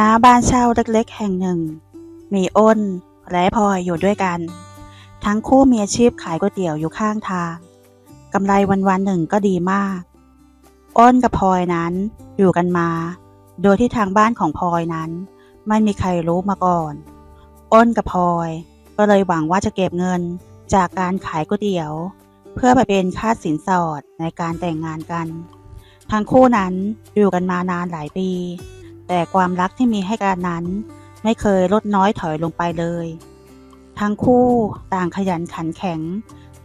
ณบ้านเช่าเล็กๆ แห่งหนึ่ง มีอ้น และพลอยอยู่ด้วยกัน ทั้งคู่มีอาชีพขายก๋วยเตี๋ยวอยู่ข้างทางกำไรวันๆหนึ่งก็ดีมาก อ้นกับพลอยนั้นอยู่กันมา โดยที่ทางบ้านของพลอยนั้น ไม่มีใครรู้มาก่อน อ้นกับพลอย ก็เลยหวังว่าจะเก็บเงินจากการขายก๋วยเตี๋ยว เพื่อไปเป็นค่าสินสอดในการแต่งงานกัน ทั้งคู่นั้นอยู่กันมานานหลายปี แต่ความรักที่มีให้กันนั้น ไม่เคยลดน้อยถอยลงไปเลย ทั้งคู่ต่างขยันขันแข็ง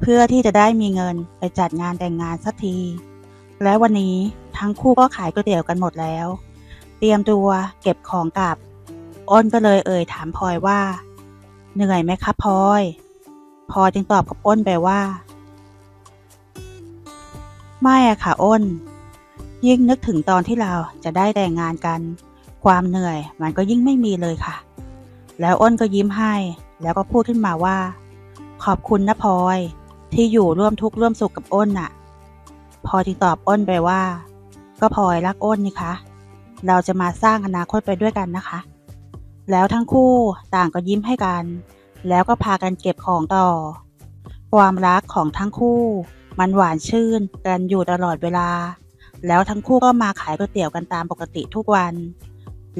เพื่อที่จะได้มีเงินไปจัดงานแต่งงานสักที และวันนี้ทั้งคู่ก็ขายก๋วยเตี๋ยวกันหมดแล้ว เตรียมตัวเก็บของกลับ อ้นก็เลยเอ่ยถามพลอยว่า เหนื่อยไหมครับพลอยพลอยจึงตอบกับอ้นไปว่าไม่อะค่ะอ้น ยิ่งนึกถึงตอนที่เราจะได้แต่งงานกัน ความเหนื่อยมันก็ยิ่งไม่มีเลยค่ะ แล้วอ้นก็ยิ้มให้ แล้วก็พูดขึ้นมาว่า ขอบคุณนะพลอย ที่อยู่ร่วมทุกข์ร่วมสุขกับอ้นน่ะพลอยจึงตอบอ้นไปว่า ก็พลอยรักอ้นนี่คะ เราจะมาสร้างอนาคตไปด้วยกันนะคะ แล้วทั้งคู่ต่างก็ยิ้มให้กัน แล้วก็พากันเก็บของต่อ ความรักของทั้งคู่ มันหวานชื่นกันอยู่ตลอดเวลาแล้วทั้งคู่ก็มาขายก๋วยเตี๋ยวกันตามปกติทุกวัน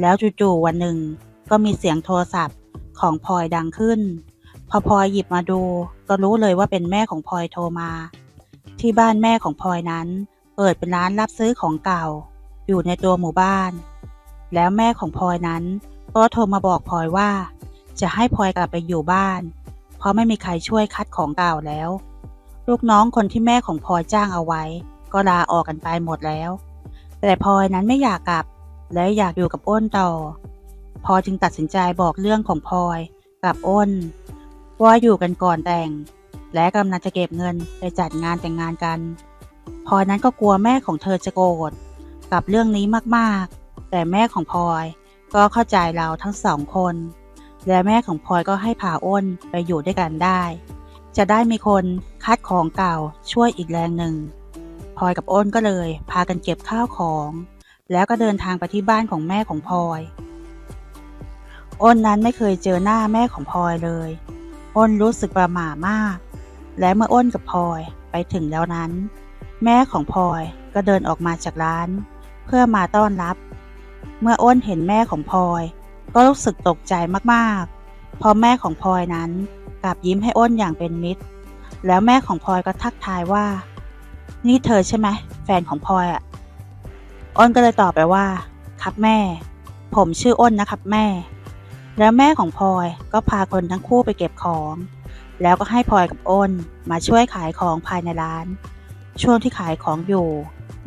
แล้วจู่ๆวันหนึ่ง ก็มีเสียงโทรศัพท์ของพลอยดังขึ้น พอพลอยหยิบมาดู ก็รู้เลยว่าเป็นแม่ของพลอยโทรมา ที่บ้านแม่ของพลอยนั้น เปิดเป็นร้านรับซื้อของเก่า อยู่ในตัวหมู่บ้าน แล้วแม่ของพลอยนั้น ก็โทรมาบอกพลอยว่า จะให้พลอยกลับไปอยู่บ้าน เพราะไม่มีใครช่วยคัดของเก่าแล้ว ลูกน้องคนที่แม่ของพลอยจ้างเอาไว้ ก็ลาออกกันไปหมดแล้ว แต่พลอยนั้นไม่อยากกลับ และอยากอยู่กับอ้นต่อ พอจึงตัดสินใจบอกเรื่องของพลอยกับอ้น ว่าอยู่กันก่อนแต่ง และกำลังจะเก็บเงินไปจัดงานแต่งงานกันพลอยนั้นก็กลัวแม่ของเธอจะโกรธกับเรื่องนี้มากๆ แต่แม่ของพลอยก็เข้าใจเราทั้งสองคน และแม่ของพลอยก็ให้พาอ้นไปอยู่ด้วยกันได้ จะได้มีคนคัดของเก่าช่วยอีกแรงหนึ่งพลอยกับอ้นก็เลย พากันเก็บข้าวของ แล้วก็เดินทางไปที่บ้านของแม่ของพลอย อ้นนั้นไม่เคยเจอหน้าแม่ของพลอยเลย อ้นรู้สึกประหม่ามาก และเมื่ออ้นกับพลอยไปถึงแล้วนั้น แม่ของพลอยก็เดินออกมาจากร้าน เพื่อมาต้อนรับ เมื่ออ้นเห็นแม่ของพลอย ก็รู้สึกตกใจมากๆพราะแม่ของพลอยนั้นกลับยิ้มให้อ้นอย่างเป็นมิตร แล้วแม่ของพลอยก็ทักทายว่า นี่เธอใช่ไหมแฟนของพลอยอะ อ้นก็เลยตอบไปว่า ครับแม่ ผมชื่ออ้นนะครับแม่ แล้วแม่ของพลอยก็พาคนทั้งคู่ไปเก็บของ แล้วก็ให้พลอยกับอ้นมาช่วยขายของภายในร้าน ช่วงที่ขายของอยู่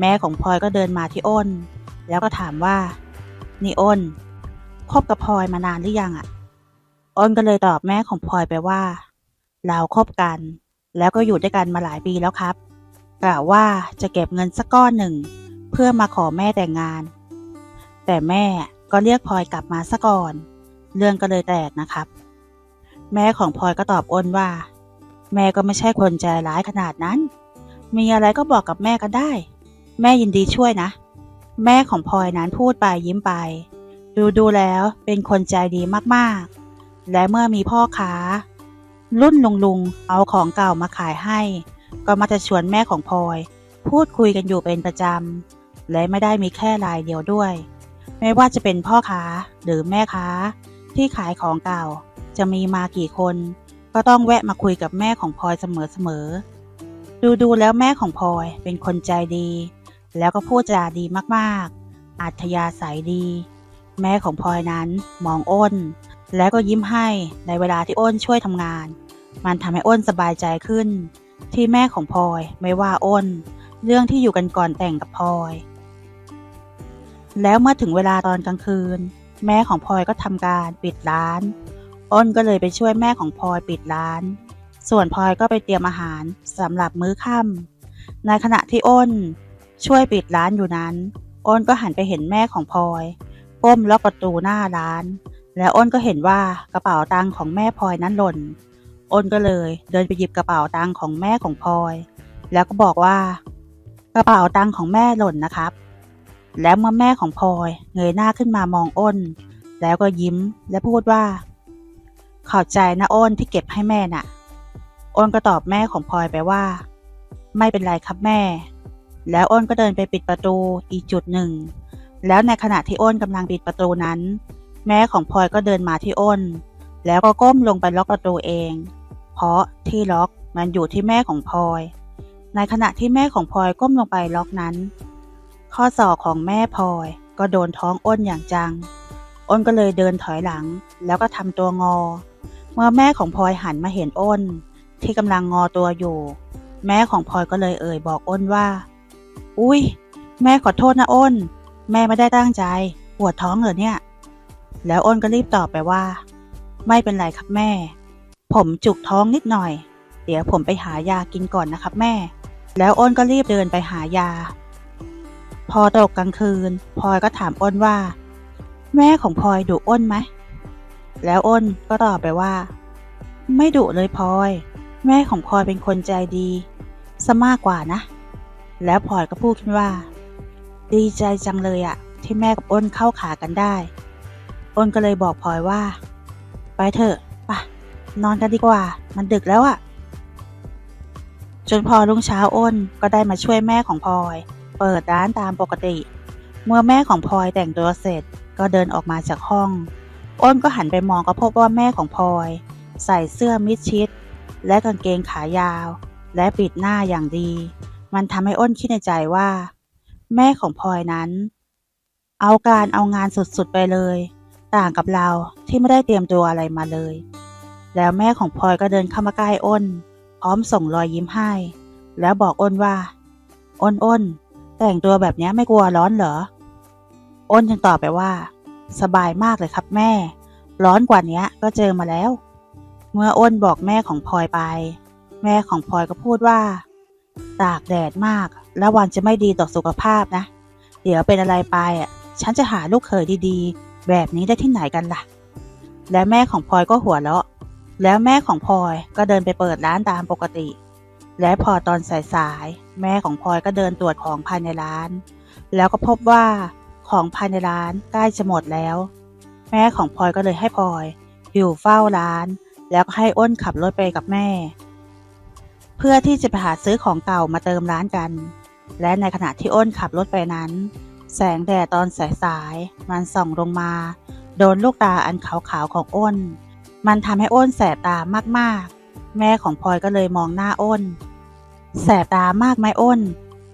แม่ของพลอยก็เดินมาที่อ้น แล้วก็ถามว่า นี่อ้นคบกับพลอยมานานหรือยังอะ่ะ อ้นก็เลยตอบแม่ของพลอยไปว่า เราคบกัน แล้วก็อยู่ด้วยกันมาหลายปีแล้วครับกล่าวว่าจะเก็บเงินสักก้อนหนึ่ง เพื่อมาขอแม่แต่งงาน แต่แม่ก็เรียกพลอยกลับมาซะก่อน เรื่องก็เลยแตกนะครับ แม่ของพลอยก็ตอบอ้นว่า แม่ก็ไม่ใช่คนใจร้ายขนาดนั้น มีอะไรก็บอกกับแม่ก็ได้ แม่ยินดีช่วยนะ แม่ของพลอยนั้นพูดไปยิ้มไป ดูดูแล้วเป็นคนใจดีมากๆ และเมื่อมีพ่อค้า รุ่นลุงลุงเอาของเก่ามาขายให้ ก็มาจะชวนแม่ของพลอย พูดคุยกันอยู่เป็นประจำ และไม่ได้มีแค่รายเดียวด้วย ไม่ว่าจะเป็นพ่อค้าหรือแม่ค้าที่ขายของเก่า จะมีมากี่คน ก็ต้องแวะมาคุยกับแม่ของพลอยเสมอๆ ดูดูแล้วแม่ของพลอยเป็นคนใจดี แล้วก็พูดจาดีมากๆ อัธยาศัยดี แม่ของพลอยนั้นมองอ้น แล้วก็ยิ้มให้ในเวลาที่อ้นช่วยทำงาน มันทำให้อ้นสบายใจขึ้น ที่แม่ของพลอยไม่ว่าอ้น เรื่องที่อยู่กันก่อนแต่งกับพลอย แล้วเมื่อถึงเวลาตอนกลางคืน แม่ของพลอยก็ทำการปิดร้าน อ้นก็เลยไปช่วยแม่ของพลอยปิดร้าน ส่วนพลอยก็ไปเตรียมอาหารสำหรับมื้อค่ำในขณะที่อ้น ช่วยปิดร้านอยู่นั้น อ้นก็หันไปเห็นแม่ของพลอยก้มล็อกประตูหน้าร้าน แล้วอ้นก็เห็นว่ากระเป๋าตังค์ของแม่พลอยนั้นหล่น อ้นก็เลยเดินไปหยิบกระเป๋าตังค์ของแม่ของพลอย แล้วก็บอกว่า กระเป๋าตังค์ของแม่หล่นนะครับ แล้วเมื่อแม่ของพลอยเงยหน้าขึ้นมามองอ้น แล้วก็ยิ้มและพูดว่า ขอบใจนะอ้นที่เก็บให้แม่น่ะ อ้นก็ตอบแม่ของพลอยไปว่า ไม่เป็นไรครับแม่ แล้วอ้นก็เดินไปปิดประตูอีกจุดหนึ่ง แล้วในขณะที่อ้นกำลังปิดประตูนั้น แม่ของพลอยก็เดินมาที่อ้น แล้วก็ก้มลงไปล็อกประตูเอง เพราะที่ล็อกมันอยู่ที่แม่ของพลอย ในขณะที่แม่ของพลอยก้มลงไปล็อกนั้น ข้อศอกของแม่พลอย ก็โดนท้องอ้นอย่างจัง อ้นก็เลยเดินถอยหลัง แล้วก็ทำตัวงอ เมื่อแม่ของพลอยหันมาเห็นอ้น ที่กำลังงอตัวอยู่ แม่ของพลอยก็เลยเอ่ยบอกอ้นว่า อุ้ยแม่ขอโทษนะอ้น แม่ไม่ได้ตั้งใจ ปวดท้องเหรอเนี่ย แล้วอ้นก็รีบตอบไปว่า ไม่เป็นไรครับแม่ ผมจุกท้องนิดหน่อย เดี๋ยวผมไปหายากินก่อนนะครับแม่ แล้วอ้นก็รีบเดินไปหายา พอตกกลางคืนพลอยก็ถามอ้นว่า แม่ของพลอยดุอ้นไหม แล้วอ้นก็ตอบไปว่า ไม่ดุเลยพลอย แม่ของพลอยเป็นคนใจดีซะมากกว่านะ แล้วพลอยก็พูดขึ้นว่า ดีใจจังเลยอะที่แม่กับอ้นเข้าขากันได้ อ้นก็เลยบอกพลอยว่า ไปเถอะปะนอนกันดีกว่า มันดึกแล้วอะจนพอรุ่งเช้าอ้นก็ได้มาช่วยแม่ของพลอย เปิดร้านตามปกติ เมื่อแม่ของพลอยแต่งตัวเสร็จก็เดินออกมาจากห้อง อ้นก็หันไปมองก็พบว่าแม่ของพลอย ใส่เสื้อมิดชิด และกางเกงขายาว และปิดหน้าอย่างดี มันทำให้อ้นคิดในใจว่า แม่ของพลอยนั้น เอาการเอางานสุดๆไปเลย ต่างกับเราที่ไม่ได้เตรียมตัวอะไรมาเลย แล้วแม่ของพลอยก็เดินเข้ามาใกล้อ้น พร้อมส่งรอยยิ้มให้ แล้วบอกอ้นว่า อ้นอ้น แต่งตัวแบบนี้ไม่กลัวร้อนเหรอ อ้นจึงตอบไปว่า สบายมากเลยครับแม่ ร้อนกว่านี้ก็เจอมาแล้ว เมื่ออ้นบอกแม่ของพลอยไป แม่ของพลอยก็พูดว่า ตากแดดมาก แล้ววันจะไม่ดีต่อสุขภาพนะ เดี๋ยวเป็นอะไรไปอะ ฉันจะหาลูกเขยดีๆ แบบนี้ได้ที่ไหนกันล่ะ แล้วแม่ของพลอยก็หัวเราะ แล้วแม่ของพลอยก็เดินไปเปิดร้านตามปกติ และพอตอนสายๆ แม่ของพลอยก็เดินตรวจของภายในร้าน แล้วก็พบว่าของภายในร้านใกล้จะหมดแล้ว แม่ของพลอยก็เลยให้พลอยอยู่เฝ้าร้าน แล้วก็ให้อ้นขับรถไปกับแม่ เพื่อที่จะไปหาซื้อของเก่ามาเติมร้านกัน และในขณะที่อ้นขับรถไปนั้น แสงแดดตอนสายๆมันส่องลงมา โดนลูกตาอันขาวๆของอ้น มันทำให้อ้นแสบตามากๆ แม่ของพลอยก็เลยมองหน้าอ้น แสบตามากไหมอ้น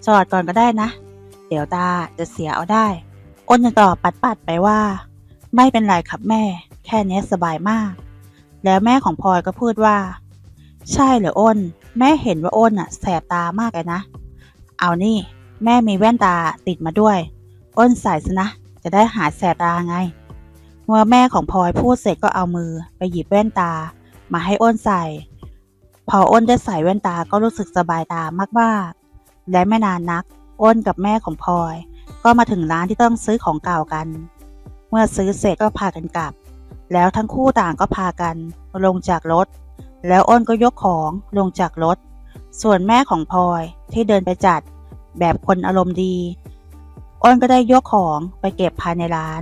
จอดก่อนก็ได้นะ เดี๋ยวตาจะเสียเอาได้ อ้นยังตอบปัดๆไปว่า ไม่เป็นไรครับแม่ แค่นี้สบายมาก แล้วแม่ของพลอยก็พูดว่า ใช่เหรออ้น แม่เห็นว่าอ้นอะแสบตามากเลยนะ เอานี่ แม่มีแว่นตาติดมาด้วย อ้นใส่ซะนะ จะได้หายแสบตาไง เมื่อแม่ของพลอยพูดเสร็จก็เอามือไปหยิบแว่นตา มาให้อ้นใส่ พออ้นได้ใส่แว่นตาก็รู้สึกสบายตามากๆ และไม่นานนัก อ้นกับแม่ของพลอย ก็มาถึงร้านที่ต้องซื้อของเก่ากัน เมื่อซื้อเสร็จก็พากันกลับ แล้วทั้งคู่ต่างก็พากันลงจากรถ แล้วอ้นก็ยกของลงจากรถ ส่วนแม่ของพลอยที่เดินไปจัดแบบคนอารมณ์ดี อ้นก็ได้ยกของไปเก็บภายในร้าน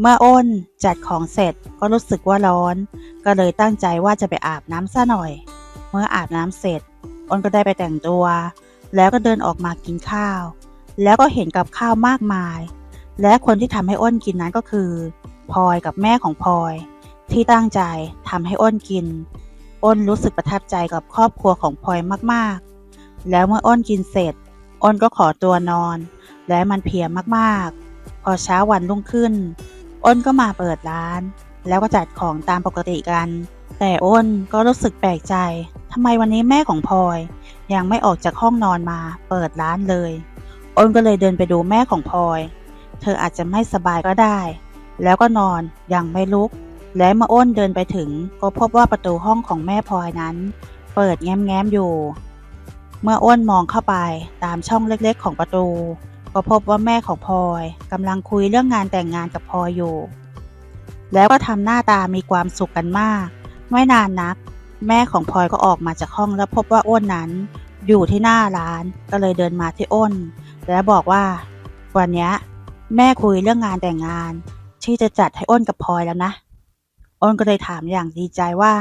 เมื่ออ้นจัดของเสร็จก็รู้สึกว่าร้อน ก็เลยตั้งใจว่าจะไปอาบน้ำซะหน่อย เมื่ออาบน้ำเสร็จ อ้นก็ได้ไปแต่งตัว แล้วก็เดินออกมากินข้าว แล้วก็เห็นกับข้าวมากมาย และคนที่ทำให้อ้นกินนั้นก็คือพลอยกับแม่ของพลอย ที่ตั้งใจทำให้อ้นกิน อ้นรู้สึกประทับใจกับครอบครัวของพลอยมากๆ แล้วเมื่ออ้นกินเสร็จ อ้นก็ขอตัวนอน และมันเพียมากๆ พอเช้าวันรุ่งขึ้น อ้นก็มาเปิดร้าน แล้วก็จัดของตามปกติกัน แต่อ้นก็รู้สึกแปลกใจทำไมวันนี้แม่ของพลอย ยังไม่ออกจากห้องนอนมาเปิดร้านเลย อ้นก็เลยเดินไปดูแม่ของพลอย เธออาจจะไม่สบายก็ได้ แล้วก็นอนยังไม่ลุก และเมื่ออ้นเดินไปถึง ก็พบว่าประตูห้องของแม่พลอยนั้น เปิดแง้มๆอยู่ เมื่ออ้นมองเข้าไปตามช่องเล็กๆของประตู ก็พบว่าแม่ของพลอยกำลังคุยเรื่องงานแต่งงานกับพลอยอยู่ แล้วก็ทำหน้าตามีความสุขกันมาก ไม่นานนัก แม่ของพลอยก็ออกมาจากห้องแล้วพบว่าอ้นนั้น อยู่ที่หน้าร้านก็เลยเดินมาที่อ้น แล้วบอกว่า วันนี้แม่คุยเรื่องงานแต่งงาน ที่จะจัดให้อ้นกับพลอยแล้วนะ อ้นก็เลยถามอย่างดีใจว่า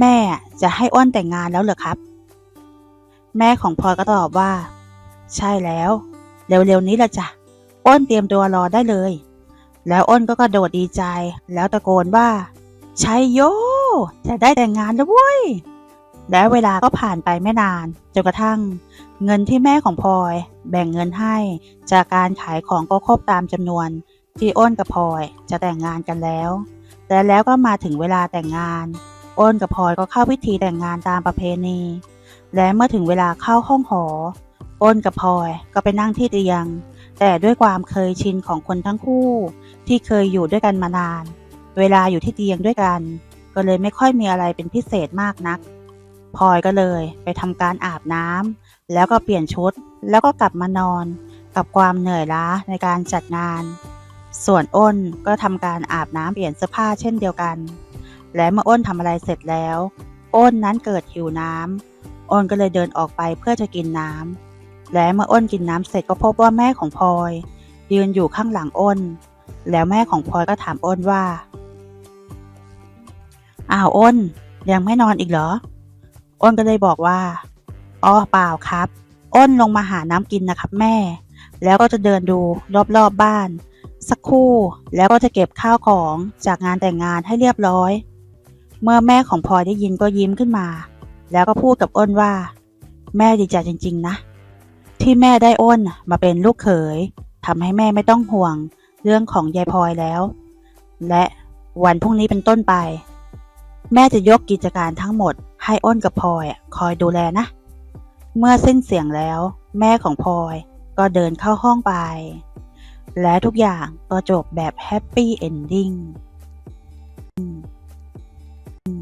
แม่จะให้อ้นแต่งงานแล้วเหรอครับ แม่ของพลอยก็ตอบว่า ใช่แล้ว เร็วๆนี้ละจ้ะอ้นเตรียมตัวรอได้เลย แล้วอ้นก็กระโดดดีใจ แล้วตะโกนว่าชัยโย จะได้แต่งงานแล้วเว้ย แล้วเวลาก็ผ่านไปไม่นานจนกระทั่ง เงินที่แม่ของพลอย แบ่งเงินให้ จากการขายของก็ครบตามจำนวน ที่อ้นกับพลอยจะแต่งงานกันแล้วและแล้วก็มาถึงเวลาแต่งงาน อ้นกับพลอยก็เข้าพิธีแต่งงานตามประเพณี และเมื่อถึงเวลาเข้าห้องหอ อ้นกับพลอยก็ไปนั่งที่เตียง แต่ด้วยความเคยชินของคนทั้งคู่ ที่เคยอยู่ด้วยกันมานาน เวลาอยู่ที่เตียงด้วยกัน ก็เลยไม่ค่อยมีอะไรเป็นพิเศษมากนักพลอยก็เลยไปทำการอาบน้ำแล้วก็เปลี่ยนชุด แล้วก็กลับมานอน กับความเหนื่อยล้าในการจัดงาน ส่วนอ้นก็ทำการอาบน้ำเปลี่ยนเสื้อผ้าเช่นเดียวกัน และเมื่ออ้นทำอะไรเสร็จแล้ว อ้นนั้นเกิดหิวน้ำอ้นก็เลยเดินออกไปเพื่อจะกินน้ำ และเมื่ออ้นกินน้ำเสร็จก็พบว่าแม่ของพลอย ยืนอยู่ข้างหลังอ้น แล้วแม่ของพลอยก็ถามอ้นว่า อ้าวอ้น ยังไม่นอนอีกเหรอ อ้นก็เลยบอกว่าอ๋อเปล่าครับ อ้นลงมาหาน้ำกินนะครับแม่ แล้วก็จะเดินดูรอบๆบบ้าน สักครู่แล้วก็จะเก็บข้าวของจากงานแต่งงานให้เรียบร้อย เมื่อแม่ของพลอยได้ยินก็ยิ้มขึ้นมา แล้วก็พูดกับอ้นว่า แม่ดีใจจริง ๆ นะ ที่แม่ได้อ้นมาเป็นลูกเขยทำให้แม่ไม่ต้องห่วงเรื่องของยายพลอยแล้ว และวันพรุ่งนี้เป็นต้นไป แม่จะยกกิจการทั้งหมด ให้อ้นกับพลอยคอยดูแลนะ เมื่อสิ้นเสียงแล้ว แม่ของพลอยก็เดินเข้าห้องไป และทุกอย่างก็จบแบบแฮปปี้เอนดิ้ง